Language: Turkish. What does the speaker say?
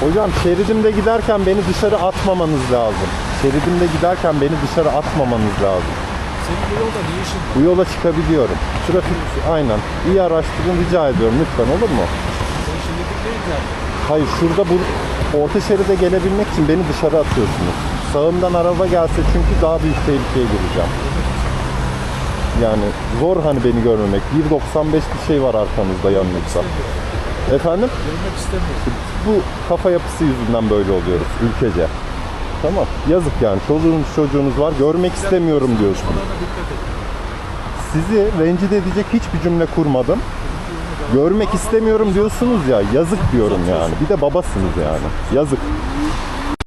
Hocam şeridimde giderken beni dışarı atmamanız lazım. Şeridimde giderken beni dışarı atmamanız lazım. Senin bu yolda ne işin var? Bu yola çıkabiliyorum. Trafik aynen. İyi araştırın rica ediyorum lütfen olur mu? Sen şimdi bir. Hayır şurada bu orta şeride gelebilmek için beni dışarı atıyorsunuz. Sağımdan araba gelse çünkü daha büyük tehlikeye gireceğim. Yani zor hani beni görmemek. 1.95 bir şey var arkanızda yanınızda. Efendim? Görmek istemiyorum. Bu kafa yapısı yüzünden böyle oluyoruz ülkece. Tamam. Yazık yani. Çoluğunuz çocuğunuz var. Görmek istemiyorum et. Sizi rencide edecek hiçbir cümle kurmadım. Görmek istemiyorum diyorsunuz ya. Yazık diyorum yani. Bir de babasınız yani. Yazık.